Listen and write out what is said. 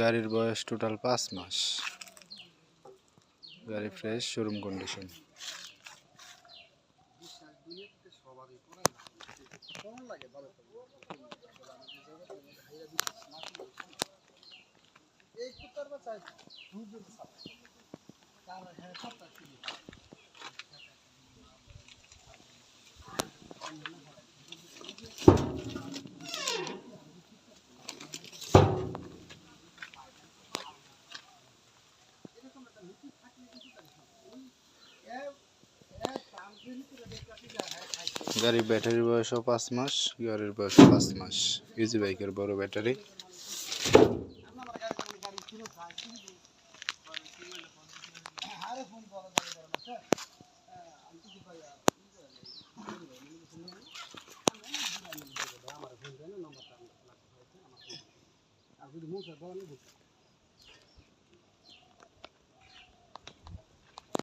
গাড়ির বয়স টোটাল পাঁচ মাস। গাড়ি ফ্রেশ শোরুম কন্ডিশন গাড়ির ব্যাটারির বয়সও পাঁচ মাস গাড়ির বয়স পাঁচ মাস। ইজি বাইকের বড় ব্যাটারি। মুখ